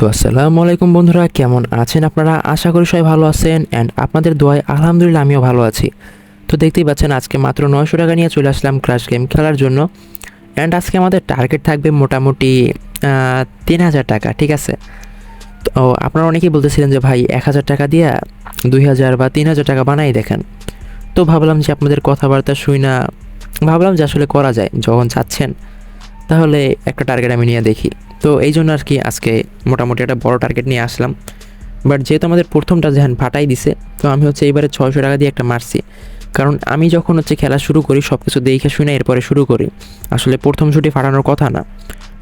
তো আসসালামু আলাইকুম বন্ধুরা, কেমন আছেন আপনারা? আশা করি সবাই ভালো আছেন অ্যান্ড আপনাদের দোয়ায় আলহামদুলিল্লাহ আমিও ভালো আছি। তো দেখতেই পাচ্ছেন, আজকে মাত্র নয়শো টাকা নিয়ে চলে আসলাম ক্রাশ গেম খেলার জন্য অ্যান্ড আজকে আমাদের টার্গেট থাকবে মোটামুটি তিন হাজার টাকা, ঠিক আছে? তো আপনারা অনেকেই বলতেছিলেন যে, ভাই, এক হাজার টাকা দিয়ে দুই হাজার বা তিন হাজার টাকা বানাই দেখেন। তো ভাবলাম যে, আপনাদের কথাবার্তা শুই না, ভাবলাম যে, আসলে করা যায়, যখন চাচ্ছেন, তাহলে একটা টার্গেট আমি নিয়ে দেখি। তো এই জন্য আর কি আজকে মোটামুটি একটা বড় টার্গেট নিয়ে আসলাম। বাট যেহেতু আমাদের প্রথমটা যেখান ফাটাই দিছে, তো আমি হচ্ছে এইবারে ছয়শো টাকা দিয়ে একটা মারছি। কারণ আমি যখন হচ্ছে খেলা শুরু করি সব কিছু দেখে শুনে এরপরে শুরু করি। আসলে প্রথম শুটি ফাটানোর কথা না।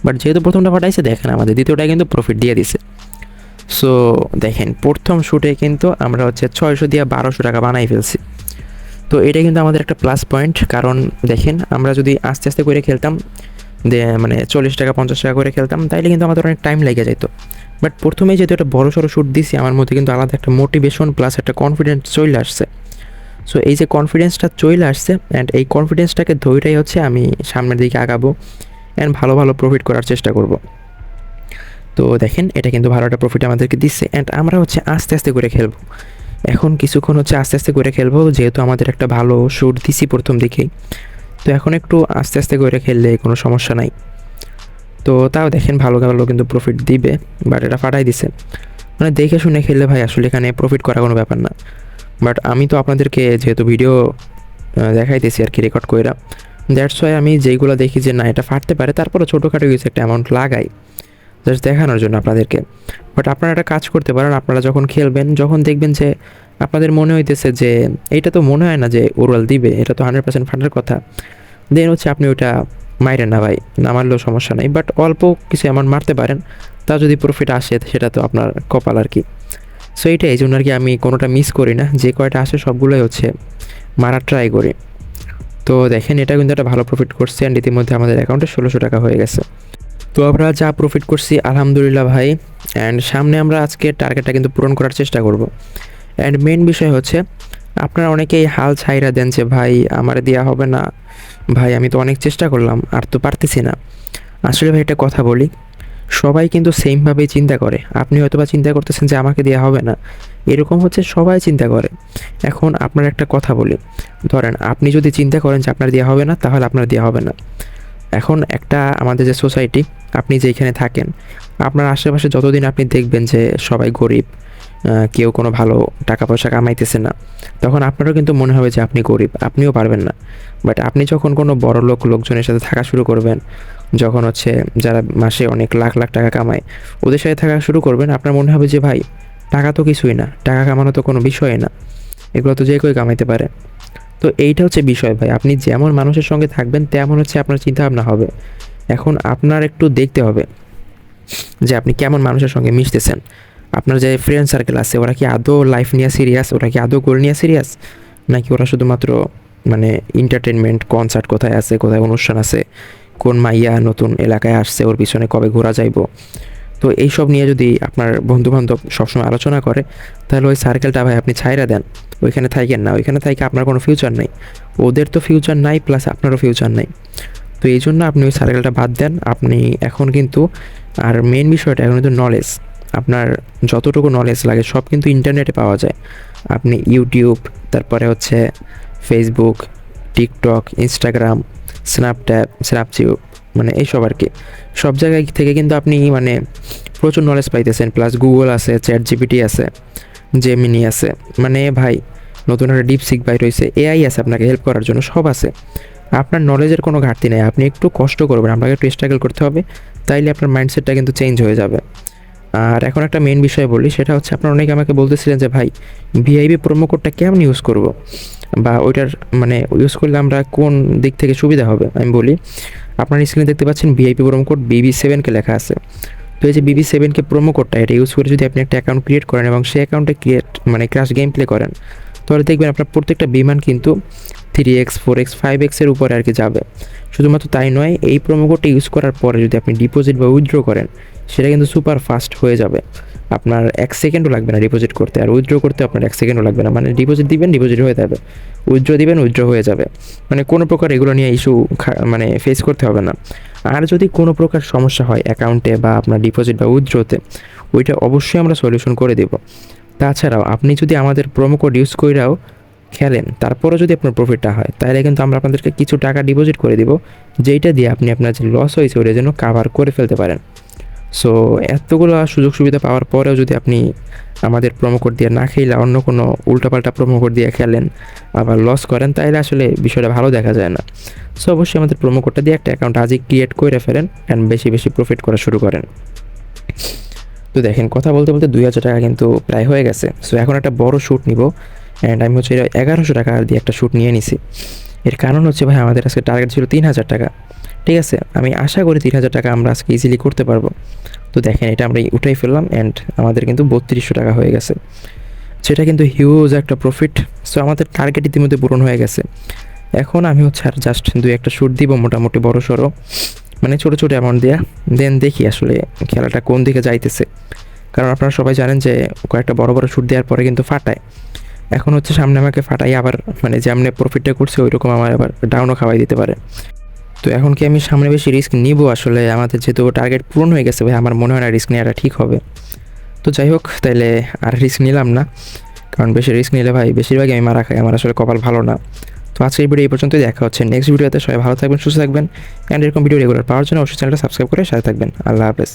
বাট যেহেতু প্রথমটা ফাটাইছে, দেখেন আমাদের দ্বিতীয়টা কিন্তু প্রফিট দিয়ে দিছে। সো দেখেন, প্রথম শুটে কিন্তু আমরা হচ্ছে ছয়শো দিয়ে বারোশো টাকা বানাই ফেলছি। তো এটা কিন্তু আমাদের একটা প্লাস পয়েন্ট কারণ দেখেন, আমরা যদি আস্তে আস্তে করে খেলতাম মানে চল্লিশ টাকা, পঞ্চাশ টাকা করে খেলতাম, তাইলে কিন্তু আমাদের অনেক টাইম লেগে যেত বাট প্রথমেই যেহেতু একটা বড় সড়ো শ্যুট দিছি, আমার মধ্যে কিন্তু আলাদা একটা মোটিভেশন প্লাস একটা কনফিডেন্স চলে আসছে। সো এই যে কনফিডেন্সটা চলে আসছে অ্যান্ড এই কনফিডেন্সটাকে ধৈরাই হচ্ছে আমি সামনের দিকে আগাবো অ্যান্ড ভালো ভালো প্রফিট করার চেষ্টা করব। তো দেখেন, এটা কিন্তু ভালো একটা প্রফিট আমাদেরকে দিচ্ছে অ্যান্ড আমরা হচ্ছে আস্তে আস্তে করে খেলব। এখন কিছুক্ষণ হচ্ছে আস্তে আস্তে করে খেলব, যেহেতু আমাদের একটা ভালো শ্যুট দিছি প্রথম দিকেই। তো এখন একটু আস্তে আস্তে করে খেললে কোনো সমস্যা নাই। তো তাও দেখেন ভালো ভালো কিন্তু প্রফিট দিবে বাট এটা ফাটাই দিছে। মানে দেখে শুনে খেললে ভাই আসলে এখানে প্রফিট করা কোনো ব্যাপার না। বাট আমি তো আপনাদেরকে যেহেতু ভিডিও দেখাইতেছি আর কি রেকর্ড কইরা দ্যাটস ওয়াই আমি যেইগুলো দেখি যে না, এটা ফাটতে পারে তারপরে ছোটোখাটো কিছু একটা অ্যামাউন্ট লাগাই জাস্ট দেখানোর জন্য আপনাদেরকে। বাট আপনারা একটা কাজ করতে পারেন, আপনারা যখন খেলবেন, যখন দেখবেন যে আপনাদের মনে হইতেছে যে এটা তো মনে হয় না যে ওরাল দিবে, এটা তো হান্ড্রেড পার্সেন্ট ফাটার কথা। দেন হচ্ছে আপনি ওইটা মাইরেন না ভাই না মারলেও সমস্যা নেই। বাট অল্প কিছু অ্যামাউন্ট মারতে পারেন, তা যদি প্রফিট আসে, সেটা তো আপনার কপাল আর কি। সো এইটা এই জন্য আর কি আমি কোনোটা মিস করি না। যে কয়টা আসে, সবগুলোই হচ্ছে মারার ট্রাই করি। তো দেখেন, এটা কিন্তু একটা ভালো প্রফিট করছে অ্যান্ড ইতিমধ্যে আমাদের অ্যাকাউন্টে ষোলোশো টাকা হয়ে গেছে। তো আমরা যা প্রফিট করছি, আলহামদুলিল্লাহ ভাই অ্যান্ড সামনে আমরা আজকে টার্গেটটা কিন্তু পূরণ করার চেষ্টা করব। অ্যান্ড মেন বিষয় হচ্ছে, আপনারা অনেকেই হাল ছাইরা দেন যে, ভাই, আমার দেওয়া হবে না। ভাই, আমি তো অনেক চেষ্টা করলাম, আর তো পারতেছি না। আসলে ভাই, একটা কথা বলি, সবাই কিন্তু সেমভাবেই চিন্তা করে। আপনি হয়তো বা চিন্তা করতেছেন যে, আমাকে দেওয়া হবে না। এরকম হচ্ছে সবাই চিন্তা করে। এখন আপনার একটা কথা বলি, ধরেন আপনি যদি চিন্তা করেন যে, আপনার দেওয়া হবে না, তাহলে আপনার দেওয়া হবে না। এখন একটা আমাদের যে সোসাইটি আপনি যেখানে থাকেন, আপনার আশেপাশে যতদিন আপনি দেখবেন যে, সবাই গরিব কেউ কোনো ভালো টাকা পয়সা কামাইতেছে না। তখন আপনারও কিন্তু মনে হবে যে আপনি গরিব, আপনিও পারবেন না। বাট আপনি যখন কোনো বড় লোক, লোকজনের সাথে থাকা শুরু করবেন, যখন হচ্ছে যারা মাসে অনেক লাখ লাখ টাকা কামায়, ওদের সাথে থাকা শুরু করবেন, আপনার মনে হবে যে, ভাই, টাকা তো কিছুই না, টাকা কামানো তো কোনো বিষয় না। এগুলো তো যে কেউ কামাইতে পারে। তো এইটা হচ্ছে বিষয় ভাই, আপনি যেমন মানুষের সঙ্গে থাকবেন, তেমন হচ্ছে আপনার চিন্তাভাবনা হবে। এখন আপনার একটু দেখতে হবে যে, আপনি কেমন মানুষের সঙ্গে মিশতেছেন। আপনার যে ফ্রেন্ড সার্কেল আছে, ওরা কি আদৌ লাইফ নিয়ে সিরিয়াস ওরা কি আদৌ গোল নিয়ে সিরিয়াস নাকি ওরা শুধুমাত্র মানে এন্টারটেনমেন্ট কনসার্ট কোথায় আছে, কোথায় অনুষ্ঠান আছে, কোন মাইয়া নতুন এলাকায় আসছে, ওর পিছনে কবে ঘোরা যাইব? তো এইসব নিয়ে যদি আপনার বন্ধুবান্ধব সবসময় আলোচনা করে, তাহলে ওই সার্কেলটা ভাই আপনি ছাইরা দেন। ওইখানে থাকেন না, ওইখানে থাকে আপনার কোনো ফিউচার নেই। ওদের তো ফিউচার নাই প্লাস আপনারও ফিউচার নেই। তো এই জন্য আপনি ওই সার্কেলটা বাদ দেন। আপনি এখন কিন্তু, আর মেন বিষয়টা এখন কিন্তু নলেজ আপনার যতটুকু নলেজ লাগে, সব কিন্তু ইন্টারনেটে পাওয়া যায়। আপনি ইউটিউব তারপরে হচ্ছে ফেসবুক টিকটক ইনস্টাগ্রাম স্ন্যাপট্যাপ স্ন্যাপচিউব মানে এইসব আর কি। সব জায়গায় থেকে কিন্তু আপনি মানে প্রচুর নলেজ পাইতেছেন প্লাস গুগল আছে চ্যাট জিপিটি আছে জেমিনি আছে। মানে ভাই, নতুন একটা ডিপসিক বাই রয়েছে এআই আছে আপনাকে হেল্প করার জন্য, সব আছে। আপনার নলেজের কোনো ঘাটতি নেই, আপনি একটু কষ্ট করবেন, আপনাকে একটু স্ট্রাগল করতে হবে, তাইলে আপনার মাইন্ডসেটটা কিন্তু চেঞ্জ হয়ে যাবে। আর এখন একটা মেন বিষয় বলি, সেটা হচ্ছে আপনার অনেকে আমাকে বলতেছিলেন যে, ভাই ভিআইপি প্রোমো কোডটা কেমন ইউজ করব? বা ওইটার মানে ইউজ করলে আমরা কোন দিক থেকে সুবিধা হবে? আমি বলি, আপনার স্ক্রিনে দেখতে পাচ্ছেন ভিআইপি প্রোমো কোড বিবি সেভেনকে লেখা আছে। তো এই যে বিবি সেভেনকে প্রোমো কোডটা এটা ইউজ করে যদি আপনি একটা অ্যাকাউন্ট ক্রিয়েট করেন এবং সেই অ্যাকাউন্টে ক্রিয়েট মানে ক্রাশ গেম প্লে করেন, তাহলে দেখবেন আপনার প্রত্যেকটা বিমান কিন্তু three x four x five এক্সের উপরে আর কি যাবে। শুধুমাত্র তাই নয়, এই কোডটা ইউজ করার পরে যদি আপনি ডিপোজিট বা উইথড্র করেন, সেটা কিন্তু সুপার ফাস্ট হয়ে যাবে। আপনার এক সেকেন্ডও লাগবে না ডিপোজিট করতে, আর উইথড্র করতে আপনার এক সেকেন্ডও লাগবে না। মানে ডিপোজিট দিবেন ডিপোজিট হয়ে যাবে। উইথড্র দিবেন উইথড্র হয়ে যাবে। মানে কোনো প্রকার এগুলো নিয়ে ইস্যু মানে ফেস করতে হবে না। আর যদি কোনো প্রকার সমস্যা হয় অ্যাকাউন্টে বা আপনার ডিপোজিট বা উইথড্রোতে ওইটা অবশ্যই আমরা সলিউশন করে দেব। তাছাড়াও আপনি যদি আমাদের প্রোমো কোড ইউজ কইরাও খেলেন তারপরে যদি আপনার প্রফিটটা হয়, তাহলে কিন্তু আমরা আপনাদেরকে কিছু টাকা ডিপোজিট করে দিব, যেইটা দিয়ে আপনি আপনার যে লস হয়েছে ওইটার জন্য কাভার করে ফেলতে পারেন। সো এতগুলো সুযোগ সুবিধা পাওয়ার পরেও যদি আপনি আমাদের প্রোমো কোড দিয়ে না খেলে, অন্য কোনো উল্টাপাল্টা প্রোমো কোড দিয়ে খেলেন, আবার লস করেন, তাহলে আসলে বিষয়টা ভালো দেখা যায় না। সো অবশ্যই আমাদের প্রোমো কোডটা দিয়ে একটা অ্যাকাউন্ট আজই ক্রিয়েট করে ফেলেন অ্যান্ড বেশি বেশি প্রফিট করা শুরু করেন। তো দেখেন, কথা বলতে বলতে দুই হাজার টাকা কিন্তু প্রায় হয়ে গেছে। সো এখন একটা বড় শ্যুট নিব। অ্যান্ড আমি হচ্ছে এগারোশো টাকা দিয়ে একটা শ্যুট নিয়ে নিছি। এর কারণ হচ্ছে ভাই, আমাদের আজকে টার্গেট ছিল তিন হাজার টাকা। ঠিক আছে? আমি আশা করি তিন হাজার টাকা আমরা আজকে ইজিলি করতে পারব। তো দেখেন, এটা আমরা উঠাই ফেললাম অ্যান্ড আমাদের কিন্তু বত্রিশশো টাকা হয়ে গেছে। সেটা কিন্তু হিউজ একটা প্রফিট সো আমাদের টার্গেট ইতিমধ্যে পূরণ হয়ে গেছে। এখন আমি হচ্ছে আর জাস্ট দুই একটা শ্যুট দিব মোটামুটি বড় সড়ো। মানে ছোটো ছোটো অ্যামাউন্ট দেওয়া দেন দেখি আসলে খেলাটা কোন দিকে যাইতেছে। কারণ আপনারা সবাই জানেন যে কয়েকটা বড় বড় শ্যুট দেওয়ার পরে কিন্তু ফাটায়। এখন হচ্ছে সামনে আমাকে ফাটাই, আবার মানে যেমনি প্রফিটটা করছে ওই রকম আমার আবার ডাউনও খাওয়াই দিতে পারে। তো এখন কি আমি সামনে বেশি রিস্ক নিব? আসলে আমাদের যেহেতু টার্গেট পূরণ হয়ে গেছে ভাই, আমার মনে হয় না রিস্ক নেওয়াটা ঠিক হবে। তো যাই হোক, তাইলে আর রিস্ক নিলাম না। কারণ বেশি রিস্ক নিলে ভাই, বেশিরভাগই আমি মারা খাই, আমার আসলে কপাল ভালো না। তো আজকে এই ভিডিও এই পর্যন্তই, দেখা হচ্ছে নেক্সট ভিডিওতে সবাই ভালো থাকবেন, সুস্থ থাকবেন। অ্যান্ড এরকম ভিডিও রেগুলার পাওয়ার জন্য অবশ্যই চ্যানেলটা সাবস্ক্রাইব করে সাথে থাকবেন। আল্লাহ হাফেজ।